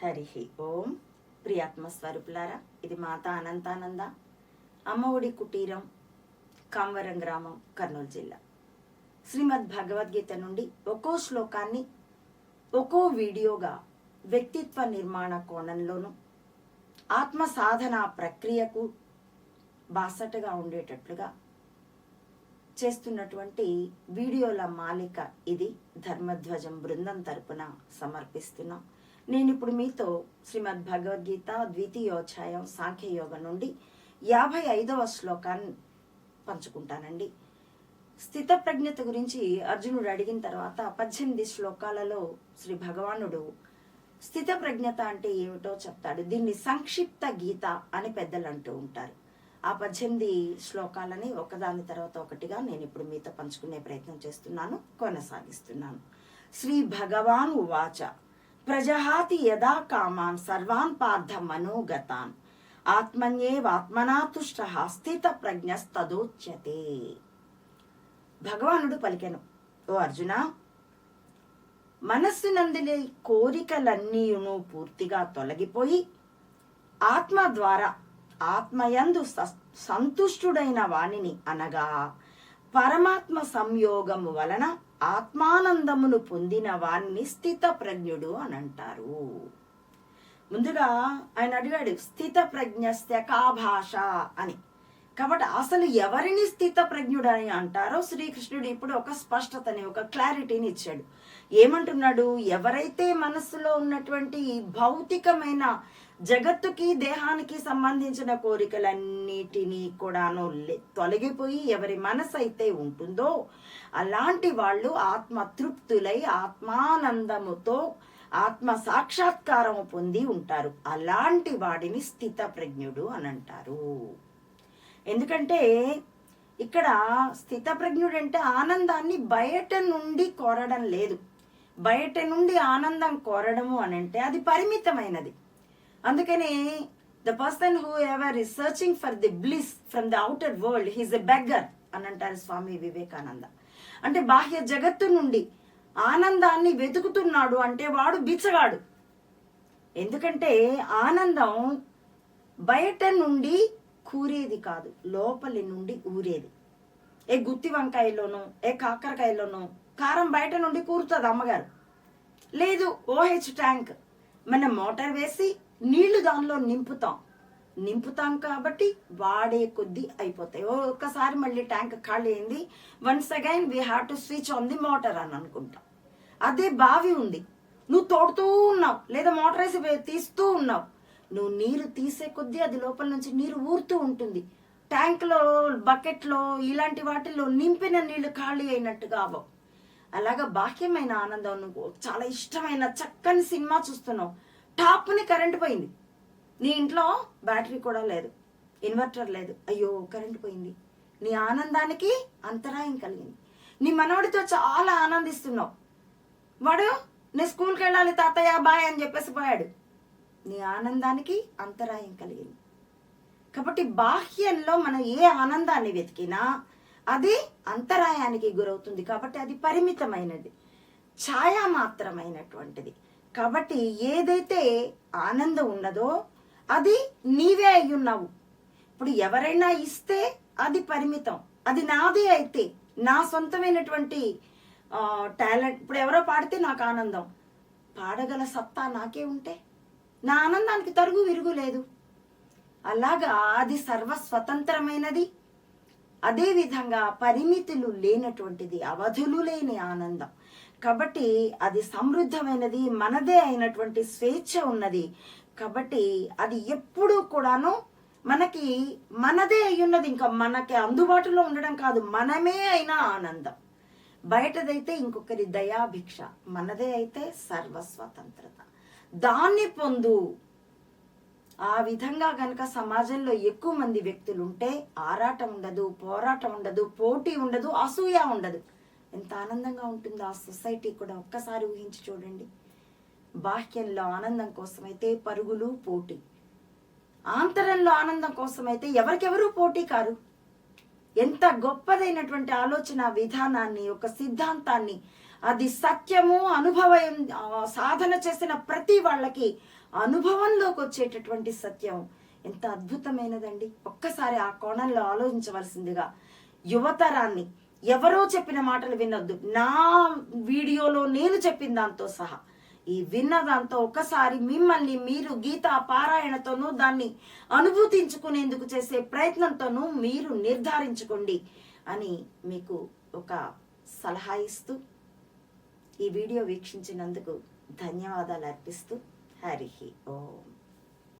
హరి ఓం. ప్రియాత్మ స్వరూపులారా ఇది మాత అనంతానంద అమ్మఒడి కుటీరం కామవరం గ్రామం కర్నూలు జిల్లా. శ్రీమద్ భగవద్గీత నుండి ఒక్కో శ్లోకాన్ని ఒక్కో వీడియోగా వ్యక్తిత్వ నిర్మాణ కోణంలోనూ ఆత్మ సాధన ప్రక్రియకు బాసటగా ఉండేటట్లుగా చేస్తున్నటువంటి వీడియోల మాలిక ఇది ధర్మధ్వజం బృందం తరపున సమర్పిస్తున్నాం. నేను ఇప్పుడు మీతో శ్రీమద్ భగవద్గీత ద్వితీయోధ్యాయం సాంఖ్యయోగం నుండి యాభై ఐదవ శ్లోకాన్ని పంచుకుంటానండి. స్థిత ప్రజ్ఞత గురించి అర్జునుడు అడిగిన తర్వాత పద్దెనిమిది శ్లోకాలలో శ్రీ భగవానుడు స్థిత ప్రజ్ఞత అంటే ఏమిటో చెప్తాడు. దీన్ని సంక్షిప్త గీత అని పెద్దలు అంటూ ఉంటారు. ఆ పద్దెనిమిది శ్లోకాలని ఒకదాని తర్వాత ఒకటిగా నేను ఇప్పుడు మీతో పంచుకునే ప్రయత్నం చేస్తున్నాను కొనసాగిస్తున్నాను. శ్రీ భగవాన్ వాచ ప్రజహాతి యదా కామాన్ సర్వాన్ పార్థ మనోగతాన్ ఆత్మన్యేవాత్మనాతుష్ట స్థిత ప్రజ్ఞస్తదోచ్యతే. భగవానుడు పలికెను ఓ అర్జున మనస్సునందులే కోరికలన్నీయును పూర్తిగా తొలగిపోయి ఆత్మ ద్వారా ఆత్మయందు సంతుష్టుడైన వాణిని అనగా పరమాత్మ సంయోగము వలన ఆత్మానందమును పొందిన వాణ్ణి స్థిత ప్రజ్ఞుడు అని అంటారు. ముందుగా ఆయన అడిగాడు స్థిత ప్రజ్ఞస్య కా భాష అని. కాబట్టి అసలు ఎవరిని స్థిత ప్రజ్ఞుడు అని అంటారో శ్రీకృష్ణుడు ఇప్పుడు ఒక స్పష్టతని ఒక క్లారిటీని ఇచ్చాడు. ఏమంటున్నాడు? ఎవరైతే మనస్సులో ఉన్నటువంటి భౌతికమైన జగత్తుకి దేహానికి సంబంధించిన కోరికలన్నిటినీ కూడాను లే- తొలగిపోయి ఎవరి మనసు అయితే ఉంటుందో అలాంటి వాళ్ళు ఆత్మ తృప్తులై ఆత్మానందముతో ఆత్మ సాక్షాత్కారం పొంది ఉంటారు. అలాంటి వాడిని స్థిత ప్రజ్ఞుడు అని అంటారు. ఎందుకంటే ఇక్కడ స్థితప్రజ్ఞుడు అంటే ఆనందాన్ని బయట నుండి కోరడం లేదు. బయట నుండి ఆనందం కోరడము అని అంటే అది పరిమితమైనది. అందుకని the person who ever researching for the bliss from the outer world he's a beggar అని అంటారు స్వామి వివేకానంద. అంటే బాహ్య జగత్తు నుండి ఆనందాన్ని వెతుకుతున్నాడు అంటే వాడు బిచ్చగాడు. ఎందుకంటే ఆనందం బయట నుండి కూరేది కాదు లోపలి నుండి ఊరేది. ఏ గుత్తి వంకాయలోనో ఏ కాకరకాయలోనో కారం బయట నుండి కూరుతుంది అమ్మగారు. లేదు ఓహెచ్ ట్యాంక్. మన మోటార్ వేసి నీళ్ళు దానిలో నింపుతాం. నింపుతాం కాబట్టి వాడే కొద్దీ అయిపోతాయి. ఓ ఒక్కసారి మళ్ళీ ట్యాంక్ ఖాళీ అయింది. Once again we have to switch on the motor అని అనుకుంటాం. అదే బావి ఉంది. నువ్వు తోడుతూ ఉన్నావు. లేదా మోటార్ వేసి తీస్తూ ఉన్నావు. నువ్వు నీరు తీసే కొద్దీ అది లోపల నుంచి నీరు ఊరుతూ ఉంటుంది. ట్యాంక్లో బకెట్లో ఇలాంటి వాటిల్లో నింపిన నీళ్ళు ఖాళీ అయినట్టుగా అవ్వవు. అలాగా బాహ్యమైన ఆనందం నువ్వు చాలా ఇష్టమైన చక్కని సినిమా చూస్తున్నావు. టాప్ని కరెంట్ పోయింది. నీ ఇంట్లో బ్యాటరీ కూడా లేదు. ఇన్వర్టర్ లేదు. అయ్యో కరెంట్ పోయింది. నీ ఆనందానికి అంతరాయం కలిగింది. నీ మనవడితో చాలా ఆనందిస్తున్నావు. వాడు నేను స్కూల్కి వెళ్ళాలి తాతయ్య బాయ్ అని చెప్పేసి పోయాడు. నీ ఆనందానికి అంతరాయం కలిగింది. కాబట్టి బాహ్యంలో మనం ఏ ఆనందాన్ని వెతికినా అది అంతరాయానికి గురవుతుంది. కాబట్టి అది పరిమితమైనది. ఛాయా మాత్రమైనటువంటిది. కాబట్టి ఏదైతే ఆనందం ఉన్నదో అది నీవే అయి ఉన్నావు ఇప్పుడు ఎవరైనా ఇస్తే అది పరిమితం. అది నాదే అయితే నా సొంతమైనటువంటి టాలెంట్. ఇప్పుడు ఎవరో పాడితే నాకు ఆనందం. పాడగల సత్తా నాకే ఉంటే నా ఆనందానికి తరుగు విరుగు లేదు. అలాగా అది సర్వస్వతంత్రమైనది. అదేవిధంగా పరిమితులు లేనటువంటిది అవధులు లేని ఆనందం. కాబట్టి అది సమృద్ధమైనది మనదే అయినటువంటి స్వేచ్ఛ ఉన్నది. కాబట్టి అది ఎప్పుడూ కూడాను మనకి మనదే అయి ఉన్నది ఇంకా మనకి అందుబాటులో ఉండడం కాదు మనమే అయిన ఆనందం. బయటదైతే ఇంకొకరి దయాభిక్ష మనదే అయితే సర్వస్వతంత్రత. దాన్ని పొందు. ఆ విధంగా గనక సమాజంలో ఎక్కువ మంది వ్యక్తులు ఉంటే ఆరాటం ఉండదు పోరాటం ఉండదు పోటీ ఉండదు అసూయ ఉండదు. ఎంత ఆనందంగా ఉంటుందో ఆ సొసైటీ కూడా ఒక్కసారి ఊహించి చూడండి. బాహ్యంలో ఆనందం కోసమైతే పరుగులు పోటీ. ఆంతరంలో ఆనందం కోసమైతే ఎవరికెవరూ పోటీ కారు. ఎంత గొప్పదైనటువంటి ఆలోచన విధానాన్ని ఒక సిద్ధాంతాన్ని అది సత్యము అనుభవం సాధన చేసిన ప్రతి వాళ్ళకి అనుభవంలోకి వచ్చేటటువంటి సత్యం ఎంత అద్భుతమైనదండి. ఒక్కసారి ఆ కోణంలో ఆలోచించవలసిందిగా యువతరాన్ని ఎవరో చెప్పిన మాటలు వినొద్దు. నా వీడియోలో నేను చెప్పిన దాంతో సహా. ఈ విన్న దాంతో ఒకసారి మిమ్మల్ని మీరు గీత పారాయణతోనూ దాన్ని అనుభూతించుకునేందుకు చేసే ప్రయత్నంతోనూ మీరు నిర్ధారించుకోండి అని మీకు ఒక సలహా ఇస్తూ ఈ వీడియో వీక్షించినందుకు ధన్యవాదాలు అర్పిస్తూ హరి ఓం.